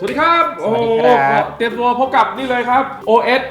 สวัสดีครับสวัสดีครับ โอ้โหเตรียมตัวพบกับนี่เลยครับ OS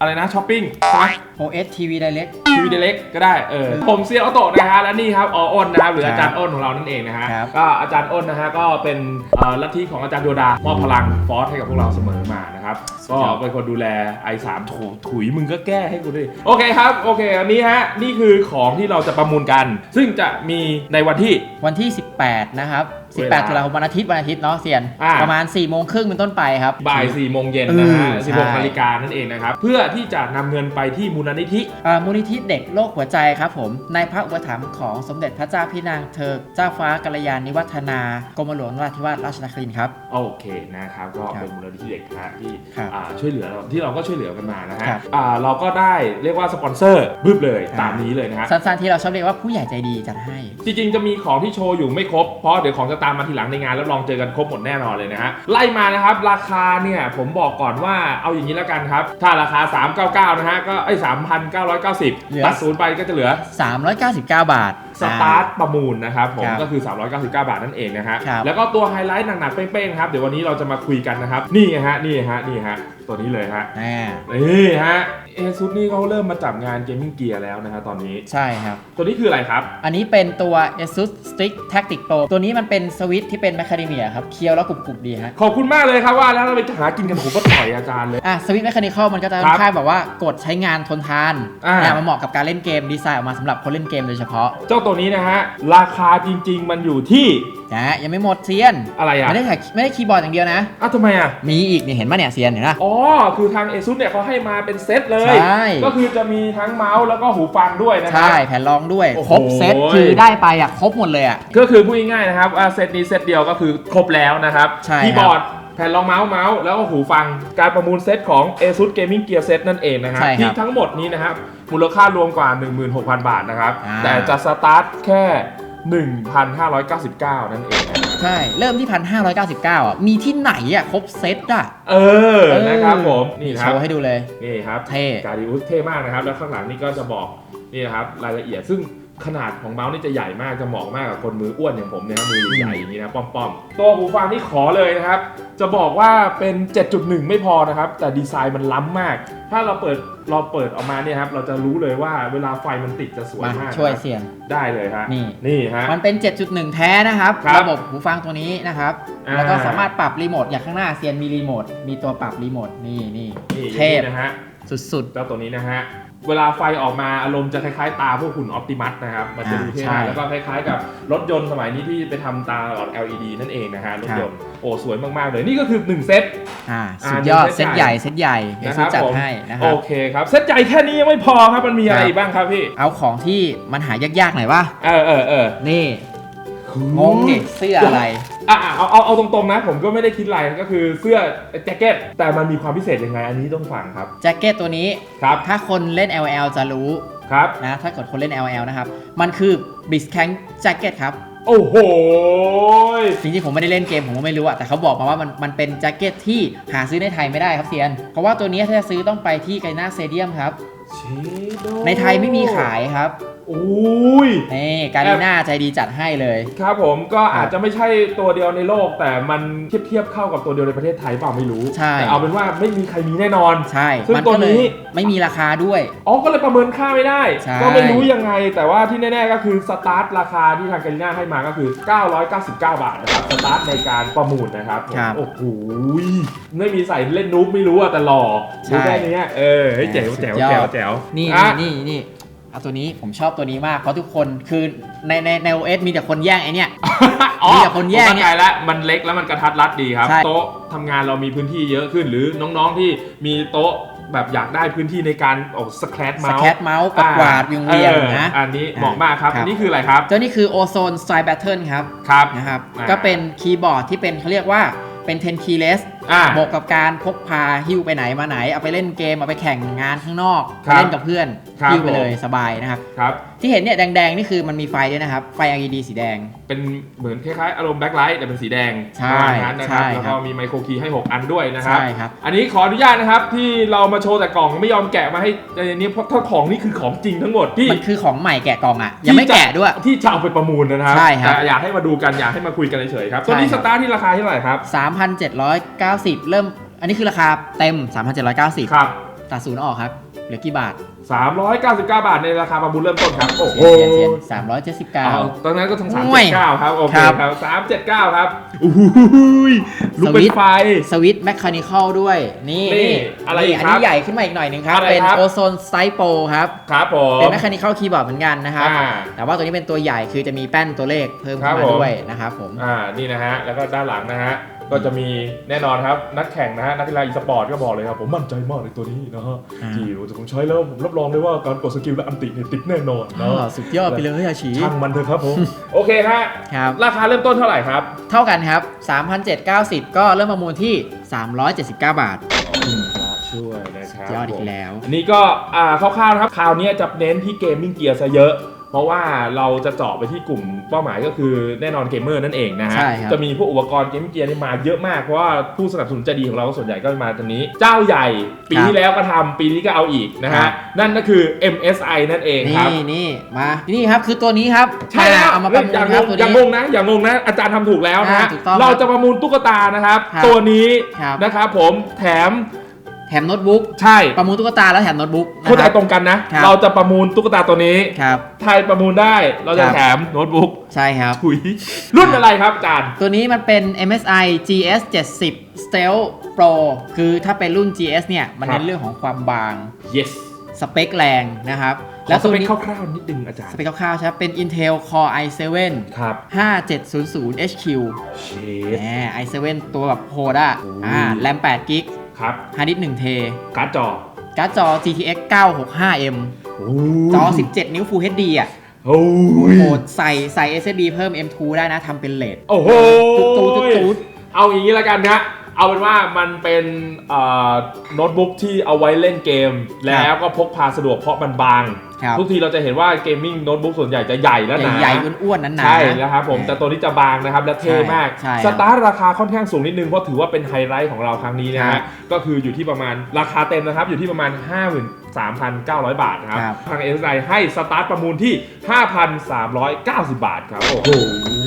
อะไรนะช้อปปิ้งใช่ไหม OS TV Direct ทีวีเล็กก็ได้เออผมเซียออโตะนะฮะและนี่ครับออ้นนะครับหรือครับอาจารย์อ้นของเรานั่นเองนะฮะครับก็อาจารย์อ้นนะฮะก็เป็นเอ่อลัทธิของอาจารย์โยดามอบพลังฟอสให้กับพวกเราเสมอมานะครับก็เป็นคนดูแล i3 ถูถุยมึงก็แก้ให้กูด้วยโอเคครับโอเคอันนี้ฮะนี่คือของที่เราจะประมูลกัน ซึ่งจะมีในวันที่ วันที่ 18 นะครับ เวลา18ตุลาคมวันอาทิตย์วันอาทิตย์เนาะเซียน อ่า ประมาณ4โมงครึ่งเป็นต้นไปครับ บ่าย4โมงเย็นนะฮะเออใช่16นาฬิกานั่นเองนะครับ เพื่อที่จะนำเงินไปที่มูลนิธิอ่ามูลนิธิเด็กโรคหัวใจครับผมในพระอุปถัมภ์ของสมเด็จพระเจ้าพี่นางเธอ เจ้าฟ้ากัลยาณิวัฒนากรมหลวงนราธิวาสราชนครินทร์ครับ โอเคนะครับก็ครับเป็นมูลนิธิเด็กนะฮะที่ครับอ่าช่วยเหลือเราที่เราก็ช่วยเหลือกันมานะฮะครับอ่าเราก็ได้เรียกว่าสปอนเซอร์บึ้บเลยครับตามนี้เลยนะฮะสั้นๆที่เราชอบเรียกว่าผู้ใหญ่ใจดีจัดให้ จริงๆจะมีของที่โชว์อยู่ไม่ครบเพราะเดี๋ยวของจะตามมาทีหลังในงานแล้วลองเจอกันครบหมดแน่นอนเลยนะฮะไล่มานะครับราคาเนี่ยผมบอกก่อนว่าเอาอย่างนี้แล้วกันครับถ้าราคา399 นะฮะ ก็ไอ้เหลือ3,990 ตัดศูนย์ไปก็จะเหลือ 399 บาทสตาร์ทประมูลนะครับผมครับก็คือ 399 บาทนั่นเองนะฮะครับแล้วก็ตัวไฮไลท์หนักๆเป้งๆครับเดี๋ยววันนี้เราจะมาคุยกันนะครับนี่ไงฮะนี่ฮะนี่ฮะตัวนี้เลยฮะอ่านี่ฮะเอซุนี่เขาเริ่มมาจับงานเกมมิ่งเกียร์แล้วนะฮะตอนนี้ใช่ครับ ตัวนี้คืออะไรครับ อันนี้เป็นตัว ASUS Stick Tactic Pro ตัวนี้มันเป็นสวิตช์ที่เป็นแมคคาเดเมียครับเคี้ยวแล้วกรุบๆดีฮะ ขอบคุณมากเลยครับว่าแล้วเราไปหากินกันผมก็ต่อยอาจารย์เลย อะสวิตช์แมคคานิคอลมันก็จะครับค่ายแบบว่ากดใช้งานทนทานอ่าอะมันเหมาะกับการเล่นเกมดีไซน์ออกมาสำหรับคนเล่นเกมโดยเฉพาะ เจ้าตัวนี้นะฮะ ราคาจริง ๆ มันอยู่ที่นะยังไม่หมดเซียนอะไรอะไม่ได้ถ่ายไม่ได้คีย์บอร์ดอย่างเดียวนะอ้าวทำไมอะ มีอีกเนี่ยเห็นป่ะเนี่ยเซียนเห็นป่ะอ๋อ คือทาง ASUS เนี่ยเขาให้มาเป็นเซตเลย ใช่ ก็คือจะมีทั้งเมาส์แล้วก็หูฟังด้วยนะครัใช่แผ่นรองด้วย โอ้โห ครบเซตคือได้ไปอะ ครบหมดเลยอะ ก็คือพูดง่ายๆนะครับว่าเซตนี้เซตเดียวก็คือครบแล้วนะครับใช่คีย์บอร์ด แผ่นรองเมาส์เมาส์แล้วก็หูฟังการประมูลเซตของ ASUS Gaming Gear Set นั่นเองนะครับใช่ครับที่ทั้งหมดนี้นะครับมูลค่ารวมกว่า 16,000 บาทนะครับ อ่า แต่จะสตาร์ทแค่ 1,599 นั่นเองนะใช่ เริ่มที่พันห้าร้อยเก้าสิบเก้าอะ มีที่ไหนอะ ครบเซตอะเออนะครับผมนี่คโชรับ ว์ให้ดูเลย นี่ครับเท่ การดิอุสเท่มากนะครับ แล้วข้างหลังนี่ก็จะบอกนี่นะครับรายละเอียดซึ่ง ขนาดของเมาส์นี่จะใหญ่มากจะเหมาะมากกับคนมืออ้วนอย่างผมเนี่ยครับมือใหญ่ๆอย่างนี้นะป้อมๆตัวหูฟังนี่ขอเลยนะครับ จะบอกว่าเป็น 7.1 ไม่พอนะครับ แต่ดีไซน์มันล้ำมาก ถ้าเราเปิดเราเปิดออกมาเนี่ยครับเราจะรู้เลยว่าเวลาไฟมันติดจะสวยมาากช่วยนะครับเซียนได้เลยฮะนี่ นี่ฮะ มันเป็น 7.1 แท้นะครับครับระบบหูฟังตัวนี้นะครับอ่า แล้วก็สามารถปรับรีโมทอย่างข้างหน้าเซียนมีรีโมทมีตัวปรับรีโมทนี่นี่นี่เทพนะฮะสุดเจ้าตัวนี้นะฮะ เวลาไฟออกมาอารมณ์จะคล้ายๆ ตาพวกหุ่นออ t ติมัสนะครับมันจะดูเท่อ่าใช่มากแล้วก็คล้ายๆกับรถยนต์สมัยนี้ที่ไปทำตาหลอด LED นั่นเองนะฮะรถยนต์โอ้สวยมากๆเลยนี่ก็คือ 1 เซตๆอ่าอ่าสุดยอดนี่เซเซตตใหใหญ่ญ่เซตใหญ่เอนะคซุรับจัดผม ให้นะคโอรับ เคครับเซตใหญ่แค่นี้ยังไม่พอครับมันมีอะไรครับ อีกบ้างครับพี่เอาของที่มันหายากๆหน่อยว่า เออเออเออนี่ งงดิเสื้ออะไร อะอะเอาเอาเอาตรงๆนะ ผมก็ไม่ได้คิดอะไรก็คือเสื้อแจ็คเก็ตแต่มันมีความพิเศษยังไง อันนี้ต้องฟังครับแจ็คเก็ตตัวนี้ ครับถ้าคนเล่น LL จะรู้ครับ นะ ถ้าเกิดคนเล่น LL นะครับ มันคือ b i s c a n แจ็คเก็ตครับ โอ้โหจริงๆ ผมไม่ได้เล่นเกมผมก็ไม่รู้อะแต่เขาบอกมาว่ามันมันเป็นแจ็คเก็ตที่หาซื้อในไทยไม่ได้ครับเซียน เพราะว่าตัวนี้ถ้าจะซื้อต้องไปที่ไกน่าสเตเดียมครับ เชโดในไทยไม่มีขายครับ อุ้ย นี่การีน่าใจดีจัดให้เลย ครับผมก็อาจจะไม่ใช่ตัวเดียวในโลก แต่มันเทียบเทียบเข้ากับตัวเดียวในประเทศไทยเปล่าไม่รู้ใช่แต่เอาเป็นว่าไม่มีใครมีแน่นอนใช่ซึ่งมันตัวก็เลนี้ยไม่มีราคาด้วยอ๋อก็เลยประเมินค่าไม่ได้ใช่ก็ไม่รู้ยังไง แต่ว่าที่แน่ๆก็คือสตาร์ทราคาที่ทางการีน่าให้มาก็คือ 999 บาทนะครับสตาร์ทในการประมูลนะครับผมครับโอ้โหไม่มีใส่เล่นนูบไม่รู้อะแต่หล่อใช่ดูแค่เนี้ยเออเฮ้ยแจ๋วสุดแจ๋วยอดแจ๋วแจ๋วนี่อะนี่นี่นี่ เอาตัวนี้ผมชอบตัวนี้มากเพราะทุกคนคือในในในโอเอสมีแต่คนแย่งไอเนี้ยอ๋อมีแต่คนแย่งผมเข้าใจแล้วมันเล็กแล้วมันกระทัดรัดดีครับ ใช่ โต๊ะทำงานเรามีพื้นที่เยอะขึ้นหรือน้องๆที่มีโต๊ะแบบอยากได้พื้นที่ในการออกสแครตสเมาส์แคตเมาส์กับกวาดเวียงเวียงออนะ อันนี้เหมาะมากครับ ครับ อันนี้คืออะไรครับตัวนี้คือโอโซนสไตล์แบทเทิลครับ ครับ นะครับ อ่า ก็เป็นคีย์บอร์ดที่เป็นเขาเรียกว่าเป็น 10 keyless อ่าบวกกับการพกพาหิ้วไปไหนมาไหน เอาไปเล่นเกมเอาไปแข่งงานข้างนอกครับเล่นกับเพื่อนครับหิ้วไปเลยผม สบายนะครับ ครับ ที่เห็นเนี่ยแดงๆ นี่คือมันมีไฟด้วยนะครับ ไฟ LED สีแดง เป็นเหมือนคล้ายๆ อารมณ์แบ็คไลท์แต่เป็นสีแดงใช่ประมาณนั้นนะครับ ใช่แล้วครัก็บมีไมโครคีย์ให้ 6 อันด้วยนะครับ ใช่ครับ อันนี้ขออนุญาตนะครับที่เรามาโชว์แต่กล่องไม่ยอมแกะมาให้ในนี้เพราะถ้าของนี่คือของจริงทั้งหมดที่มันคือของใหม่แกะกล่องอะ ยังไม่แกะด้วย ที่จะเอาไปประมูลนะครับใช่ครับแต่อยากให้มาดูกันอยากให้มาคุยกันเฉยๆครับใช่ตัวนี้คสรับ ตาร์ทที่ราคาเท่าไหร่ครับ 3,790 เริ่ม อันนี้คือราคาเต็ม 3,790 ครับ ตัดศูนย์ออกครับ เหลือกี่บาท 399 บาทในราคาประมูลเริ่มต้นครับ โอ้โหเซียนเซียนเซียนเอา379ตอนนั้นก็ทั้งโอ้ย379 ครับ โอเคครับครับ379 ครับอู้หูยลุกสเป็วินตช์ไฟ สวิตช์แมคคานิคอลด้วย นี่นี่อะไรอีกอันครันี้บใหญ่ขึ้นมาอีกหน่อยหนึงครับ อะไรเป็นครับ โอโซนไซโปครับ ครับผม เป็นแมคคานิคอลคีย์บอร์ดเหมือนกันนะครับ อ่าแต่ว่าตัวนี้เป็นตัวใหญ่คือจะมีแป้นตัวเลขเพิ่มขึ้นครัมาบผม ด้วยนะครับผม อ่า นี่นะฮะ แล้วก็ด้านหลังนะฮะ ก็จะมีแน่นอนครับ นักแข่งนะฮะนักกีฬาอีสปอร์ตก็บอกเลยครับ ผมมั่นใจมากในตัวนี้นะฮะอ่าที่ผมใช้แล้วผมรับรองได้ว่าการกดสกิลและอันติเนี่ยติดแน่นอนอ๋นะอสุดยอดไปเลยอาชีช่างมันเถอะครับผม โอเคฮะครับราคาเริ่มต้นเท่าไหร่ครับ เท่ากันครับ 3,790 ก็เริ่มประมูลที่ 379 บาทช่วยนะครับยอดอีผกมแล้ว อันนี้ก็อ่าคร่าวๆนะครับ คราวนี้จะเน้นที่เกมมิ่งเกียร์ซะเยอะ เพราะว่าเราจะเจาะไปที่กลุ่มเป้าหมายก็คือแน่นอนเกมเมอร์นั่นเองนะฮะ ใช่ครับ จะมีพวกอุปกรณ์เกมมิ่งเกียร์นี่มาเยอะมาก เพราะว่าผู้สนับสนุนใจดีของเราส่วนใหญ่ก็มาทางนี้ เจ้าใหญ่ ปีที่แล้วก็ทำปีนี้ก็เอาอีกนะครัฮะ บ นั่นก็คือ MSI นั่นเองครับ นี่นี่มานี่ครับคือตัวนี้ครับใช่แล้วเอามาประมูลอย่างครับงตัวอย่างนี้งงนะ อย่างงงนะ อาจารย์ทำถูกแล้วนะอ่าฮะถูกต้องเราจะประมูลตุ๊กตานะครับ ครับตัวนี้ครับ นะครับผมแถมแถมโน้ตบุ๊กใช่ประมูลตุ๊กตาแล้วแถมโน้ตบุ๊กนะเข้าใจครับตรงกันนะครับเราจะประมูลตุ๊กตาตัวนี้ครับไทยประมูลได้เราจะครับแถมโน้ตบุ๊กใช่ครับถุยรุ่นอะไรครับอาจารย์ตัวนี้มันเป็น MSI GS 70 Stealth Pro คือถ้าเป็นรุ่น GS เนี่ยมันครับเน้นเรื่องของความบาง yes สเปคแรงนะครับแล้แล้ววตัตัววนี้นี้คร่าวๆนิดนึงอาจารสย์เปคคร่าวๆใช่ไหมเป็น Intel Core i7 ครับ 5700 HQ เชแหม i7 ตัวแบบโหดอะโอ้ยอ่าแรม8กิก ครับฮาร์ดดิสก์1เทการ์ดจอการ์ดจอ GTX 965M โอ้จอ 17 นิ้ว Full HD อะโอ้ยโหดใส่ใส่ SSD เพิ่ม M2 ได้นะทำเป็นเลทโอ้โหตุ๊ดตุ๊ดตุ๊ดตุ๊ดเอาอย่างนี้แล้วกันนะเอาเป็นว่ามันเป็นเอ่อโน้ตบุ๊กที่เอาไว้เล่นเกม แล้วก็พกพาสะดวกเพราะมันบางครับทุกทีเราจะเห็นว่าเกมมิ่งโน้ตบุ๊กส่วนใหญ่จะใหญ่และหนาใหญ่ๆอ้วนๆนั้นๆใช่นะครับผมแต่ตัวนี้จะบางนะครับและเท่มากใช่สตาร์ทราคาค่อนข้างสูงนิดนึงเพราะถือว่าเป็นไฮไลท์ของเราครั้งนี้นะครัฮะบก็คืออยู่ที่ประมาณราคาเต็มนะครับอยู่ที่ประมาณ 53,900 บาทนะครับครับทาง s อ i ให้สตาร์ทประมูลที่ 5,390 บาทครับโอ้โห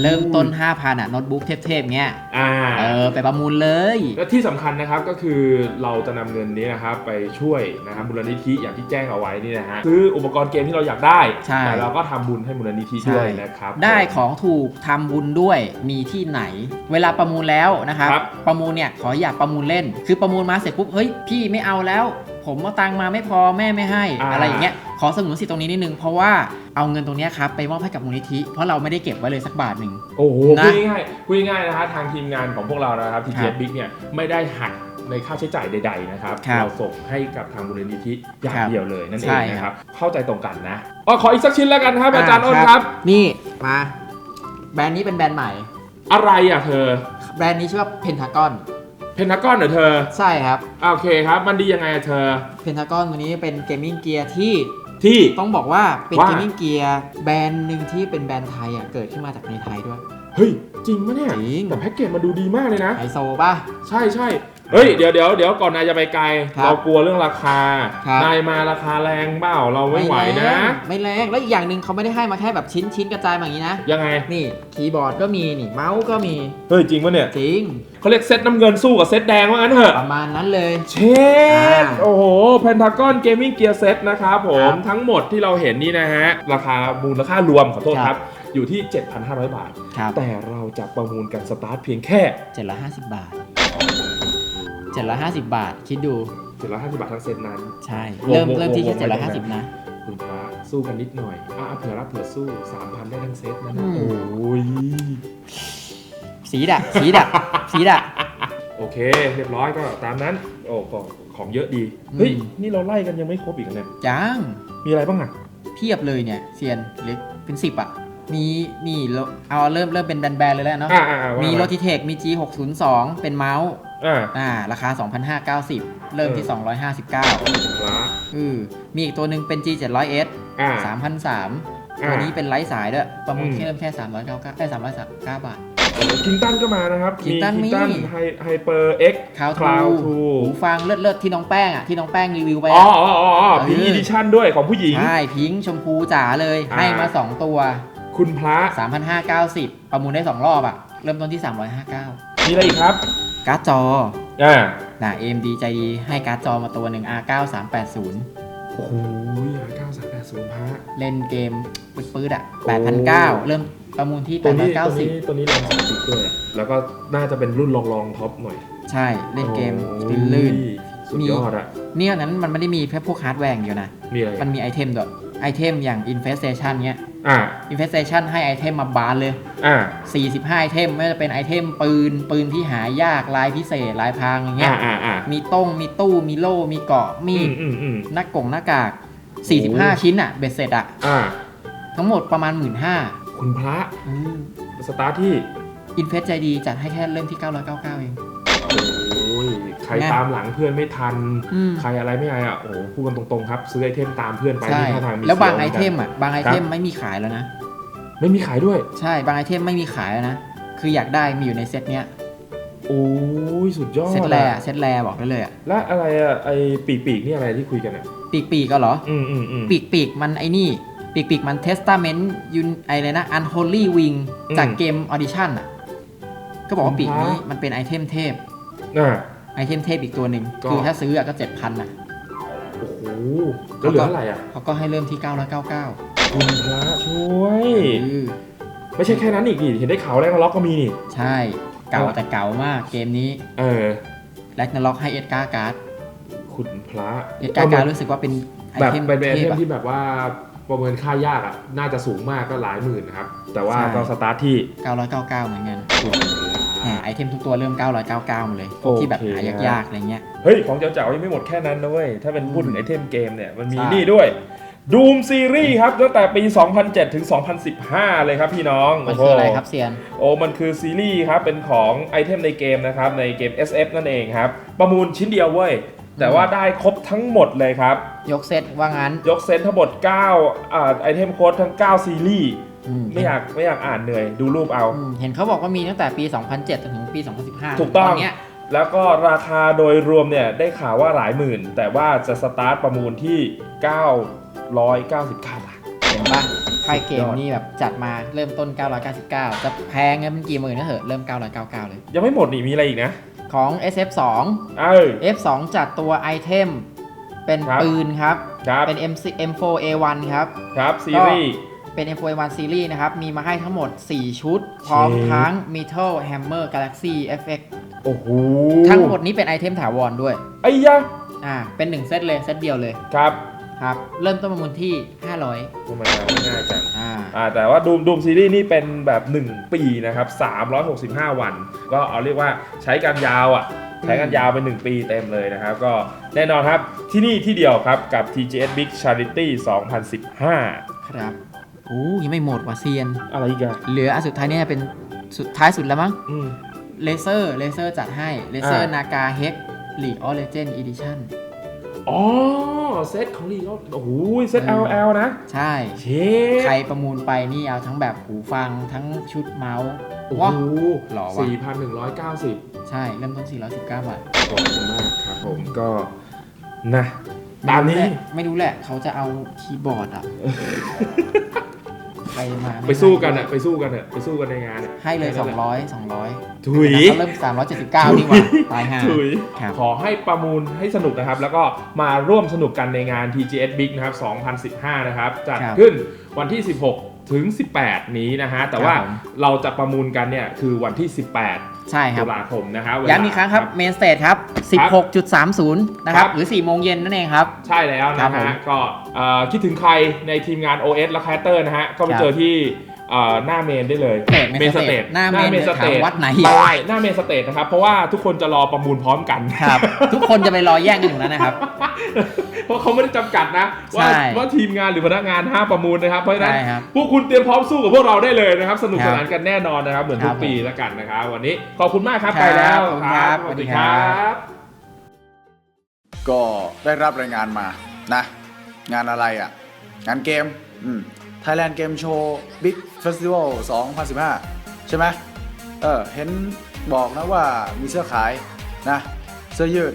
เริ่มต้น 5,000อะโน้ตบุ๊กเทพๆเงี้ยอ่าเออไปประมูลเลย และที่สำคัญนะครับก็คือเราจะนำเงินนี้นะครับไปช่วยนะครับมูลนิธิอย่างที่แจ้งเอาไว้นี่นะฮะซื้ออุปกรณ์เกมที่เราอยากได้ใช่ แต่เราก็ทำบุญให้มูลนิธิด้วยนะครับ ได้ของถูกทำบุญด้วยมีที่ไหน เวลาประมูลแล้วนะครับครับ ประมูลเนี่ยขออยากประมูลเล่น คือประมูลมาเสร็จปุ๊บเฮ้ยพี่ไม่เอาแล้ว ผมเอาตังค์มาไม่พอแม่ไม่ให้อ่าอะไรอย่างเงี้ยขอสงวนสิทธิ์ตรงนี้นิดนึงเพราะว่าเอาเงินตรงเนี้ยครับไปมอบให้กับมูลนิธิเพราะเราไม่ได้เก็บไว้เลยสักบาทหนึ่ง โอ้โหนะพูดง่ายๆพูดง่ายๆนะฮะทางทีมงานของพวกเรานะครับทีครัเจบบิ๊กเนี่ยไม่ได้หัก ในค่าใช้จ่ายใด ๆ นะครับ ครับเราส่งให้กับทางมูลนิธิอย่างครับเดียวเลยนั่นเอใช่งนะคครัรับ บ เข้าใจตรงกันนะอ๋อขออีกสักชิ้นแล้วกันครับอาจารย์อ้นครับ นี่มา แบรนด์นี้เป็นแบรนด์ใหม่ อะไรอะเธอ แบรนด์นี้ชื่อว่าเพนทากอนเพนทากอนเหรอเธอใช่ครับอ่าโอเคครับ มันดียังไงอะเธอ เพนทากอนตัวนี้เป็นเกมมิ่งเกียร์ที่ที่ ต้องบอกว่าเป็นว่า เกมมิ่งเกียร์แบรนด์หนึ่งที่เป็นแบรนด์ไทยอะเกิดขึ้นมาจากในไทยด้วย เฮ้ย จริงปะเนี่ยจริง แต่แพ็กเกจมาดูดีมากเลยนะ ไฮโซป่ะ ใช่ใช่ เฮ้ยเดี๋ยวเดี๋ยวเดี๋ยวก่อนนายจะไปไกล ครับเรากลัวเรื่องราคา ครับ นายมาราคาแรงเปล่าเราไม่ไหวนะแรงไม่แรงแล้วอีกอย่างหนึ่งเขาไม่ได้ให้มาแค่แบบชิ้นชิ้นกระจายมาอย่างนี้นะ ยังไง นี่คีย์บอร์ดก็มีนี่เมาส์ก็มีเฮ้ยจริงปะเนี่ยจริงเขาเรียกเซตน้ำเงินสู้กับเซตแดงว่างั้นเถอะ ประมาณนั้นเลย เชอ่าดโอ้โห Pentagon Gaming Gear Set นะครับผม ครับทั้งหมดที่เราเห็นนี่นะฮะ ราคามูลค่ารวมขอโทษครับครับอยู่ที่ 7,500 บาท ครับแต่เราจะประมูลกันสตาร์ทเพียงแค่750บาท 750 บาท คิดดู 750 บาททั้งเซตนั้น ใช่วงเริ่มวงเริ่มที่วแค่งไว้ตรงนั้น750 นะ คุณพระสู้กันนิดหน่อยอะเผื่อรับเผื่อสู้ 3,000 ได้ทั้งเซตนั่นอืนะมโอ้ยสีดะสีดะสีดะโอเค เรียบร้อยก็ตามนั้น โอ้ก็ของเยอะดี เฮ้ยอืมนี่เราไล่กันยังไม่ครบอีกเหรอเนี่ยจังมีอะไรบ้างอะเพียบเลยเนี่ยเซียนเล็กเป็น10อะมีนี่เราเอาเริ่มเริ่มเป็นแบนๆเลยแล้วเนาะอ่าอ่าอ่าว่ามีมา Logitech มี G602 เป็นเมาส์ อ่าอ่า ราคา 2,590 เริ่มที่เออ259พระอือมีอีกตัวหนึ่งเป็น G700S อ่า 3,003อ่าตัวนี้เป็นไร้สายด้วย ประมูลอืม แค่เริ่มแค่399ได้339บาท คิงตันก็มานะครับ มี Kingston คิงตันมีไฮไฮเปอร์เอ็กคาวคลาวทูทู หูฟังเลิศๆที่น้องแป้งอะ ที่น้องแป้งรีวิวไปอ๋ออะ อ๋ออ๋ออ๋อเออพิงอีดิชั่นด้วยของผู้หญิง ใช่ พิงค์ชมพูจ๋าเลย อ่า ให้มา 2 ตัว คุณพระ 3,590 ประมูลได้ 2 รอบอะ เริ่มต้นที่ 359มีอะไรอีกครับ การ์ดจออ่าน่ะ AMD ใจดีให้การ์ดจอมาตัวหนึ่ง R9 380 โอ้โหเก้าสามแปดศูนย์พระเล่นเกมปื๊ดๆอะโอ้8,900 เริ่มประมูลที่ ตัวนี้ตัวนี้890ตัวนี้แรงสามสิบด้วยอะแล้วก็น่าจะเป็นรุ่นรองรองท็อปหน่อยใช่ เล่นเกมโอ้ยลื่น สุดยอดอะๆเนี่ยนั้นมันไม่ได้มีแค่พวกฮาร์ดแวร์อย่างเดียวนะ มีอะไรมันมีไอเทมด้วยไอเทมอย่าง Infestation เนี้ย อ่า Infestation ให้ไอเทมมาบานเลย อ่า 45 ไอเทมไม่ว่าจะเป็นไอเทมปืน ปืนที่หายากลายพิเศษลายพรางอย่างเงี้อ่าย อ่าอ่ามีต้ง มีตู้ มีโล่ มีเกราะ มีอืดมอืมอืม หน้ากงหน้ากาก โอ้45 ชิ้นอะเบ็ดเสร็จอะอ่า ทั้งหมดประมาณ 1 5ื่นห้าคุณพระสตาร์ทที่อินเฟสใจดีจัดให้แค่เริ่มที่ 999 เองโอ้ย ใครไงตามหลังเพื่อนไม่ทันอืมใครอะไรไม่อะไรอะโอ้โหพูดกันตรงๆครับ ซื้อไอเทมตามเพื่อนไปใช่นี่ท่าทางมีแล้วบางสียไอหนกันเทมอะบางไอเทมไม่มีขายแล้วนะ ไม่มีขายด้วย ใช่บางไอเทมไม่มีขายแล้วนะ คืออยากได้มีอยู่ในเซตเนี้ยโอ้ยสุดยอดเซตแรอะอะเซตแรบอกได้เลยอะและอะไรอะไอปีกปีกๆนี่อะไรที่คุยกันอะปีกปีกก็เหรออืมอืมอืมปีกปีกมันไอ้นี่ปีกปีกมันเทสตาเมนต์ยุนไอเลยนะ Unholy Wing อืมจากเกม Audition อะก็บอกว่าปีกนี้อืมมันเป็นไอเทมเทพอ่า ไอเทมเทพอีกตัวหนึ่งก็ คือถ้าซื้ออะก็7,000อะโอ้โหแล้วเหลือเท่าไหร่อะเขาก็ให้เริ่มที่999คุณพระช่วย อือไม่ใช่แค่นั้นอีกดิเห็นได้ข่าวแรกล็อกก็มีนี่ ใช่เก่าแต่เก่ามากเกมนี้เออ แลกนาล็อกให้เอ็ดการ์การ์ดคุณพระเอ็ดการ์การ์ดรู้สึกว่าเป็นไอแบบเทมเป็นไอเทเทพมอะ ที่แบบว่าประเมินค่ายากอะ น่าจะสูงมากก็หลายหมื่นนะครับ แต่ว่าใช่ ก็สตาร์ทที่999 เหมือนกัน คุณแหมไอเทมทุกตัวเริ่ม 999หมดเลยโอเคที่แบบหายากๆอะไรเงี้ย เฮ้ย ของเจ๋าๆยังไม่หมดแค่นั้นนะเว้ย ถ้าเป็นพูดถึงไอเทมเกมเนี่ย มันมีใช่นี่ด้วย Doom Series ครับตั้งแต่ปี 2007 ถึง 2015 เลยครับพี่น้องมันโโหคืออะไรครับเซียน โอ้มันคือซีรีส์ครับ เป็นของไอเทมในเกมนะครับ ในเกม SF นั่นเองครับ ประมูลชิ้นเดียวเว้ย แต่ว่าได้ครบทั้งหมดเลยครับ ยกเซตว่างั้น ยกเซตทั้งหมด 9 อ่าไอเทมโค้ดทั้ง 9 ซีรีส์อืม ไม่อยากไม่อยากอ่านเหนื่อย ดูรูปเอาอืมเห็นเขาบอกว่ามีตั้งแต่ปี 2007จนถึงปี 2015 ถูกต้องนเนี้ยแล้วก็ราคาโดยรวมเนี่ยได้ข่าวว่าหลายหมื่น แต่ว่าจะสตาร์ทประมูลที่ 999 บาทเห็นปะค่ายเกมสุดยอดนี่แบบจัดมาเริ่มต้น 999 จะแพงเงินเป็นกี่หมื่นก็เถอะเริ่ม 999 เลย ยังไม่หมดนี่มีอะไรอีกนะ ของ SF2 เออ F2 จัดตัวไอเทมเป็นครับปืนครับครับ เป็น MC M4A1 ครับ ครับซีรีส์ เป็น M4A1 ซีรีส์นะครับ มีมาให้ทั้งหมด 4 ชุด พร้อมเชฟทั้ง Metal Hammer Galaxy FX โอ้โหทั้งหมดนี้เป็นไอเทมถาวรด้วย ไอ้ยะอ่า เป็น1เซตเลย เซตเดียวเลย ครับ ครับ เริ่มต้นประมูลที่ 500ทำไมมาง่ายจังอ่าอ่า แต่ว่าดูมดูมซีรีส์นี่เป็นแบบ 1 ปีนะครับ 365 วัน ก็เอาเรียกว่าใช้กันยาวอะ ใช้กันยาวเป็น1ปีเต็มเลยนะครับ ก็แน่นอนครับที่นี่ที่เดียวครับกับ TGS Big Charity 2015 ครับ โอ้ยังไม่หมดว่ะเซียน อะไรอีกอะเหลืออันสุดท้ายเนี่ยเป็นสุดท้ายสุดแล้วมั้งอืม เลเซอร์เลเซอร์จัดให้เลเซอร์อ่านนากาเฮกลีออเลเจนอีดิชั่นอ๋อ เซตของลีก็โอ้โหเซตเออ LL นะ ใช่ เชใครฟประมูลไปนี่เอาทั้งแบบหูฟังทั้งชุดเมาส์โอ้โหว้าหล่อว่ะ4,190ใช่เริ่มต้น 419 บาทขอบคุณมากครับผมก็นะ ตามนี้ ไม่รู้แหละเขาจะเอาคีย์บอร์ดอะ ไปมาม่ไปสู้กันอะไปสู้กันอะไปสู้กันในงานอะให้เลยแค่นั้นแหะ200 200ถุย แต่เขาเริ่ม 379 นี่หว่าตายห่า ถุยครับ ขอให้ประมูลให้สนุกนะครับ แล้วก็มาร่วมสนุกกันในงาน TGS Big นะครับ 2015 นะครับ จัดครับขึ้นวันที่ 16 ถึง 18 นี้นะฮะ แต่ว่าครับผม เราจะประมูลกันเนี่ย คือวันที่ 18 ใช่ครัตุบลาคมนะครับเวลาย้ำอีกครั้งครับเมนสเตทครับ 16.30 นะคครัรับบหรือ 4 โมงเย็นนั่นเองครับ ใช่แล้วครันะบผมฮะก็เอ่อคิดถึงใครในทีมงาน OS และ c a s t e r นะฮะ ก็ไปครับเจอที่เอ่อ หน้าเมนได้เลยเตทเมนสเตทหน้าเมนสถามวัดไหนไม่หน้าเมนสเตทนะครับ เพราะว่าทุกคนจะรอประมูลพร้อมกันครับทุกคนจะไปรอแย่งกันอยู่นั้นนะครับ เพราะเขาไม่ได้จำกัดนะ ว่าใช่ว่าทีมงานหรือพนักงานห้ามประมูลนะครับ เพราะฉะนั้นใช่ครับพวกคุณเตรียมพร้อมสู้กับพวกเราได้เลยนะครับ สนุกคสรับนานกันแน่นอนนะครับ เหมือนทุครักบปีแล้วกันนะครับ วันนี้ขอบคุณมากครับครับไปแล้วขอบคุณครับสวัสดีสวัสดีคครัรับบก็ได้รับรายงานมานะ งานอะไรอะ่ะ งานเกม อืมท Thailand Game Show Big Festival 2015 ใช่ไหมเออ เห็นบอกนะว่ามีเสื้อขายนะ เสื้อยืด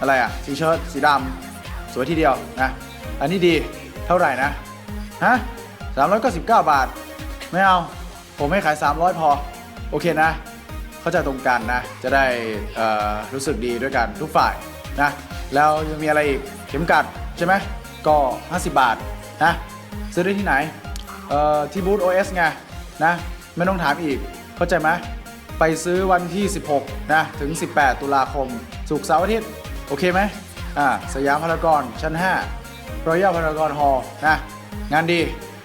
อะไรอะสีเชิ้ตสีดำสวยทีเดียวนะ อันนี้ดีเท่าไหร่นะ ฮะ399บาท ไม่เอา ผมให้ขาย 300 พอ โอเคนะ เข้าใจตรงกันนะ จะได้อ่อรู้สึกดีด้วยกันทุกฝ่ายนะ แล้วยังมีอะไรอีก เข็มกัดใช่ไหมก็ 50 บาทนะ ซื้อได้ที่ไหนเอ่อที่บูธ OS ไงนะไม่ต้องถามอีก เข้าใจไหมไปซื้อวันที่ 16 นะ ถึง 18 ตุลาคม สุกร์เสาร์อาทิตย์ โอเคไหมอ่าสยามพารากอนชั้น5รอยัลพารากอนฮอล์นะ งานดี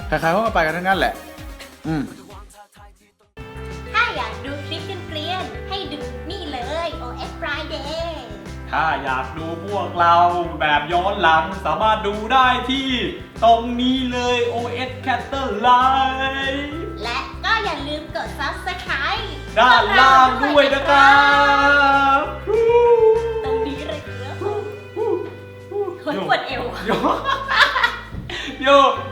ใครๆเขาก็ไปกันทั้งนั้นแหละ อืม ถ้าอยากดูพวกเราแบบย้อนหลังสามารถดูได้ที่ตรงนี้เลย OS c a t t e r Live และก็อย่าลืมกด Subscribe ด้านล่างด้วยนะครับตรงนี้เลยครับคนปวดเอว โยโย